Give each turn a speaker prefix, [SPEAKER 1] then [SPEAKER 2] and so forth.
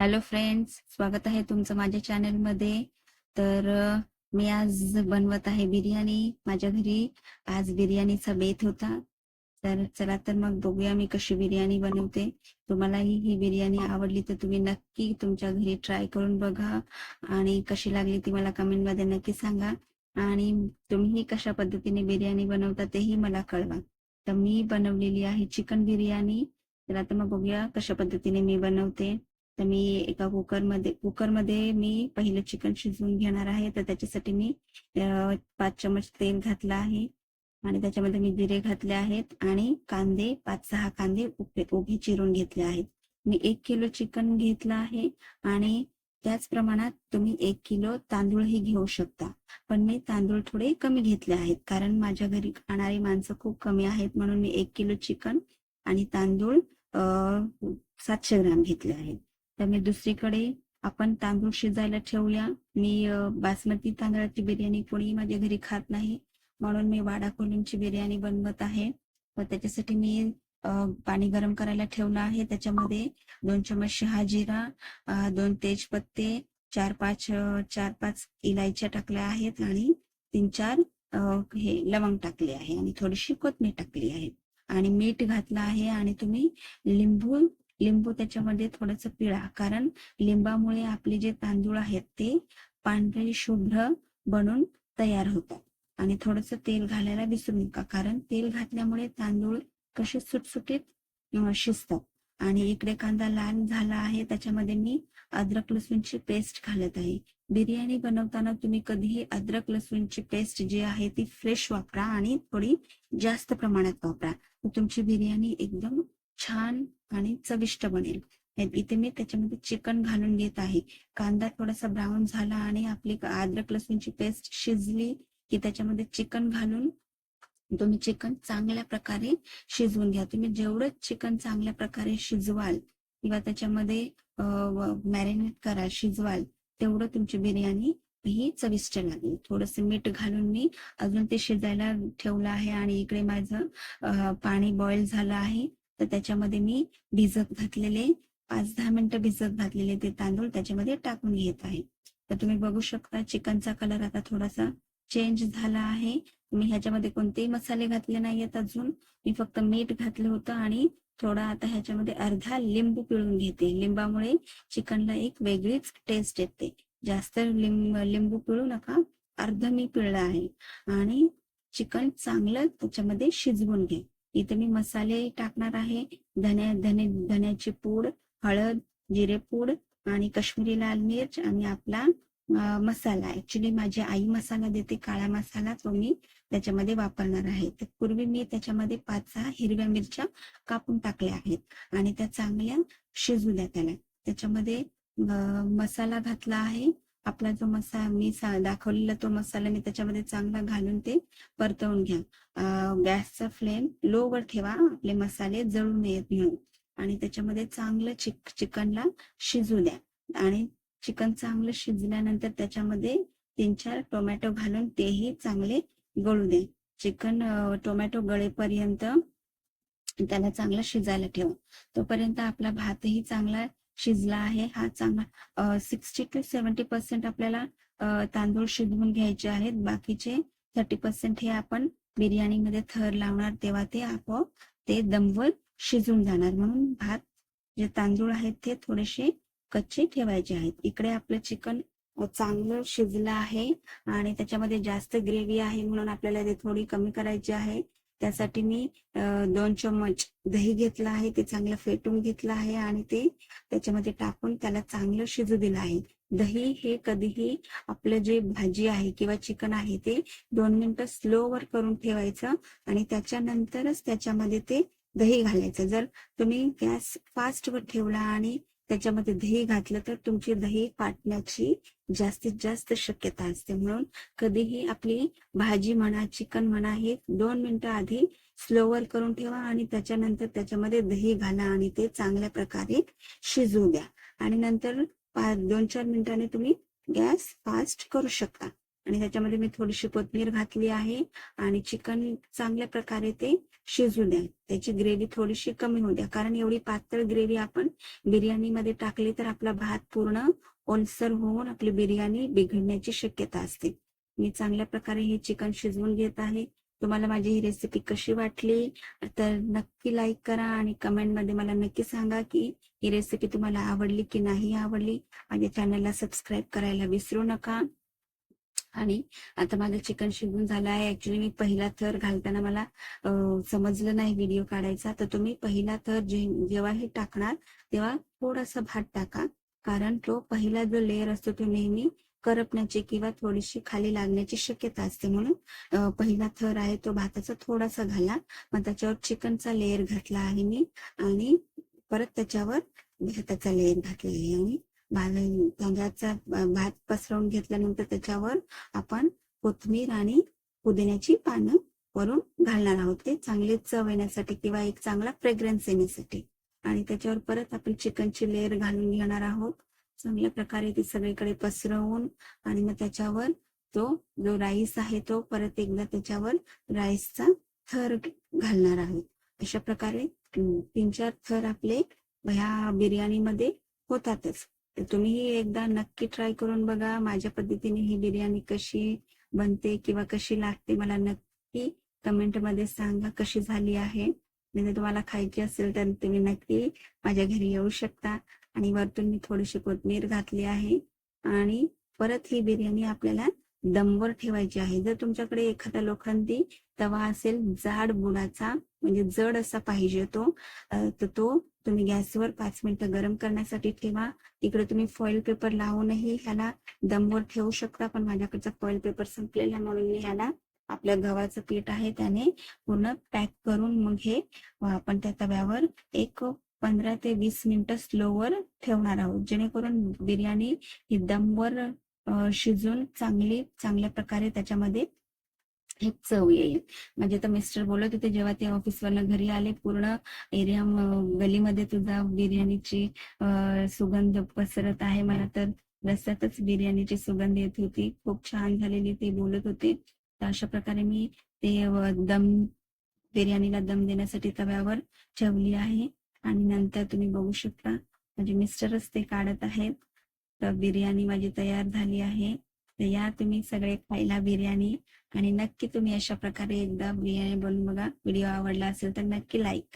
[SPEAKER 1] Hello friends स्वागत आहे तुमचं माझ्या चॅनलमध्ये तर मी आज बनवत आहे बिर्याणी. माझ्या घरी आज बिर्याणीचा बेत होता. तर चला तर मग बघूया मी कशी बिर्याणी बनवते. तुम्हालाही ही बिर्याणी आवडली तर तुम्ही नक्की तुमच्या घरी ट्राय करून बघा. आणि कशी लागली ती मला कमेंटमध्ये नक्की सांगा. आणि तुम्ही कशा पद्धतीने बिर्याणी बनवता तेही मला कळवा. तर मी बनवलेली आहे चिकन बिर्याणी. तर आता मग बघूया कशा पद्धतीने मी बनवते. तर मी एका कुकरमध्ये कुकरमध्ये मी पहिलं चिकन शिजवून घेणार आहे. तर त्याच्यासाठी मी पाच चमच तेल घातलं आहे. आणि त्याच्यामध्ये मी जिरे घातले आहेत आणि कांदे पाच सहा कांदे उभे उभे चिरून घेतले आहेत. मी एक किलो चिकन घेतलं आहे आणि त्याच प्रमाणात तुम्ही एक किलो तांदूळही घेऊ शकता. पण मी तांदूळ थोडे कमी घेतले आहेत कारण माझ्या घरी खाणारी माणसं खूप कमी आहेत म्हणून मी एक किलो चिकन आणि तांदूळ सातशे ग्राम घेतले आहेत. तर मी दुसरीकडे आपण तांदूळ शिजायला ठेवूया मी बासमती तांदळाची बिर्याणी कोणी माझ्या घरी खात नाही. म्हणून मी वाडा कोलिमची बिर्याणी बनवत आहे. व त्याच्यासाठी मी पाणी गरम करायला ठेवलं आहे. त्याच्यामध्ये दोन चमच शहा जिरा दोन तेजपत्ते चार पाच चार पाच इलायच्या टाकल्या आहेत आणि तीन चार हे लवंग टाकले आहे आणि थोडीशी कोथमीर टाकली आहे. आणि मीठ घातलं आहे आणि तुम्ही लिंबू लिंबू त्याच्यामध्ये थोडंसं पिळा. कारण लिंबामुळे आपले जे तांदूळ आहेत ते पांढरे शुभ्र बनून तयार होतात. आणि थोडंसं तेल घालायला विसरू नका. कारण तेल घातल्यामुळे तांदूळ कसे सुटसुटीत शिजतात. आणि इकडे कांदा लाल झाला आहे. त्याच्यामध्ये मी अद्रक लसूणची पेस्ट घालत आहे. बिर्याणी बनवताना तुम्ही कधीही अद्रक लसूणची पेस्ट जी आहे ती फ्रेश वापरा आणि थोडी जास्त प्रमाणात वापरा. तुमची बिर्याणी एकदम छान आणि चविष्ट बनेल. हे- इथे मी त्याच्यामध्ये चिकन घालून घेत आहे. कांदा थोडासा ब्राऊन झाला आणि आपली अद्रक लसूणची पेस्ट शिजली की त्याच्यामध्ये चिकन घालून तुम्ही चिकन चांगल्या प्रकारे शिजवून घ्या. तुम्ही जेवढं चिकन चांगल्या प्रकारे शिजवाल किंवा त्याच्यामध्ये मॅरिनेट कराल शिजवाल तेवढं तुमची बिर्याणी ही चविष्ट लागेल. थोडस मीठ घालून मी अजून ते शिजायला ठेवलं आहे आणि इकडे माझं पाणी बॉईल झालं आहे. तर त्याच्यामध्ये मी भिजत घातलेले पाच दहा मिनिटं भिजत घातलेले ते तांदूळ त्याच्यामध्ये टाकून घेत आहे. तर तुम्ही बघू शकता चिकनचा कलर आता थोडासा चेंज झाला आहे. मी ह्याच्यामध्ये कोणतेही मसाले घातले नाहीयेत अजून. मी फक्त मीठ घातलं होतं आणि थोडा आता ह्याच्यामध्ये अर्धा लिंबू पिळून घेते. लिंबामुळे चिकनला एक वेगळीच टेस्ट येते. जास्त लिंब लिंबू पिळू नका. अर्ध मी पिळलं आहे. आणि चिकन चांगलं त्याच्यामध्ये शिजवून घे. इथे मी मसाले टाकणार आहे. धन्या धने धन्याची पूड हळद जिरेपूड आणि कश्मीरी लाल मिर्च आणि आपला मसाला. ऍक्च्युली माझी आई मसाला देते काळा मसाला तो मी त्याच्यामध्ये वापरणार आहे. तर पूर्वी मी त्याच्यामध्ये पाच सहा हिरव्या मिरच्या कापून टाकल्या आहेत आणि त्या चांगल्या शिजू द्या त्याला. त्याच्यामध्ये मसाला घातला आहे. आपला जो मसाला मी दाखवलेला तो मसाला मी त्याच्यामध्ये चांगला घालून ते परतवून घ्या. गॅसचा फ्लेम लो वर ठेवा आपले मसाले जळू नयेत म्हणून आणि त्याच्यामध्ये चांगलं चिक चिकनला शिजू द्या. आणि चिकन चांगलं शिजल्यानंतर त्याच्यामध्ये तीन चार टोमॅटो घालून तेही चांगले गळू दे चिकन टोमॅटो गळेपर्यंत त्याला चांगला शिजायला ठेवा. तोपर्यंत आपला भातही चांगला शिजला आहे हा चांगला सिक्स्टी टू सेवन्टी पर्सेंट आपल्याला तांदूळ शिजवून घ्यायचे आहेत. बाकीचे थर्टी पर्सेंट हे आपण बिर्याणीमध्ये थर लावणार तेव्हा ते आपोआप ते दमवर शिजून जाणार. म्हणून भात जे तांदूळ आहेत ते थोडेसे कच्चे ठेवायचे आहेत. इकडे आपलं चिकन चांगलं शिजलं आहे आणि त्याच्यामध्ये जास्त ग्रेव्ही आहे म्हणून आपल्याला ते थोडी कमी करायची आहे. त्यासाठी मी दोन चम्मच दही घेतलं आहे ते चांगलं फेटून घेतलं आहे आणि ते त्याच्यामध्ये टाकून त्याला चांगलं शिजू दिलं आहे. दही हे कधीही आपलं जे भाजी आहे किंवा चिकन आहे ते दोन मिनिटं स्लोवर करून ठेवायचं आणि त्याच्यानंतरच त्याच्यामध्ये ते दही घालायचं. जर तुम्ही गॅस फास्ट वर ठेवला आणि त्याच्यामध्ये दही घातलं तर तुमची दही फाटण्याची जास्तीत जास्त शक्यता असते. म्हणून कधीही आपली भाजी म्हणा चिकन म्हणा हे दोन मिनिटं आधी स्लोवर करून ठेवा आणि त्याच्यानंतर त्याच्यामध्ये दही घाला आणि ते चांगल्या प्रकारे शिजू द्या. आणि नंतर दोन चार मिनिटांनी तुम्ही गॅस फास्ट करू शकता. आणि त्याच्यामध्ये मी थोडीशी कोथमीर घातली आहे आणि चिकन चांगल्या प्रकारे ते शिजू द्या. त्याची ग्रेव्ही थोडीशी कमी होऊ द्या. कारण एवढी पातळ ग्रेव्ही आपण बिर्याणीमध्ये टाकली तर आपला भात पूर्ण ओलसर होऊन आपली बिर्याणी बिघडण्याची शक्यता असते. मी चांगल्या प्रकारे हे चिकन शिजवून घेत आहे. तुम्हाला माझी ही रेसिपी कशी वाटली तर नक्की लाईक करा आणि कमेंटमध्ये मला नक्की सांगा की ही रेसिपी तुम्हाला आवडली की नाही आवडली. माझ्या चॅनलला सबस्क्राईब करायला विसरू नका. आणि आता माझं चिकन शिजून झालं आहे. ऍक्च्युली मी पहिला थर घालताना मला समजलं नाही व्हिडिओ काढायचा. तर तुम्ही पहिला थर जेव्हा हे टाकणार तेव्हा थोडासा भात टाका. कारण तो पहिला जो लेअर असतो तो नेहमी करपण्याची किंवा थोडीशी खाली लागण्याची शक्यता असते. म्हणून पहिला थर आहे तो भाताचा थोडासा घाला. मग त्याच्यावर चिकनचा लेअर घातला आहे मी. आणि परत त्याच्यावर भाताचा लेअर घातला आहे. आणि तांदळाचा भात पसरवून घेतल्यानंतर त्याच्यावर आपण कोथमीर आणि पुदिन्याची पानं वरून घालणार आहोत. ते चांगले चव येण्यासाठी किंवा एक चांगला फ्रेग्रन्स येण्यासाठी. आणि त्याच्यावर परत आपण चिकनची लेअर घालून घेणार आहोत. चांगल्या प्रकारे ती सगळीकडे पसरवून आणि मग त्याच्यावर तो जो राईस आहे तो परत एकदा त्याच्यावर राईसचा थर घालणार आहोत. अशा प्रकारे तीन चार थर आपले ह्या बिर्याणीमध्ये होतातच. तुम्ही एकदा नक्की ट्राय करून बघा माझ्या पद्धतीने ही बिर्याणी कशी बनते किंवा कशी लागते मला नक्की कमेंटमध्ये सांगा कशी झाली आहे. म्हणजे जर तुम्हाला खायची असेल तर तुम्ही नक्की माझ्या घरी येऊ शकता. आणि वरतून मी थोडीशी कोथमीर घातली आहे. आणि परत ही बिर्याणी आपल्याला दमवर ठेवायची आहे. जर तुमच्याकडे एखादा लोखंडी तवा असेल जाड बुडाचा म्हणजे जड असा पाहिजे तो तर तो तुम्ही गॅसवर पाच मिनिटं गरम करण्यासाठी ठेवा. इकडे तुम्ही फॉईल पेपर लावूनही ह्याला दमवर ठेवू शकता पण माझ्याकडचा फॉईल पेपर संपलेला म्हणून मी ह्याला आपल्या गव्हाचं पीठ आहे त्याने पूर्ण पॅक करून मग हे आपण त्या तव्यावर एक पंधरा ते वीस मिनिटं स्लोवर ठेवणार आहोत. जेणेकरून बिर्याणी ही दमवर शिजून चांगली चांगल्या प्रकारे त्याच्यामध्ये एक चव येईल. म्हणजे तर मिस्टर बोलत होते जेव्हा ते ऑफिसवरनं घरी आले पूर्ण एरिया गलीमध्ये तुझा बिर्याणीची सुगंध पसरत आहे मला तर रस्त्यातच बिर्याणीची सुगंध येत होती. खूप छान झालेली ते बोलत होते. तर अशा प्रकारे मी ते दम बिर्याणीला दम देण्यासाठी तव्यावर ठेवली आहे. आणि नंतर तुम्ही बघू शकता म्हणजे मिस्टरच ते काढत आहेत. तर बिर्याणी माझी तयार झाली आहे. तर या तुम्ही सगळे खायला बिर्याणी आणि नक्की तुम्ही अशा प्रकारे एकदा बिर्याणी बनवून बघा. व्हिडिओ आवडला असेल तर नक्की लाईक करा.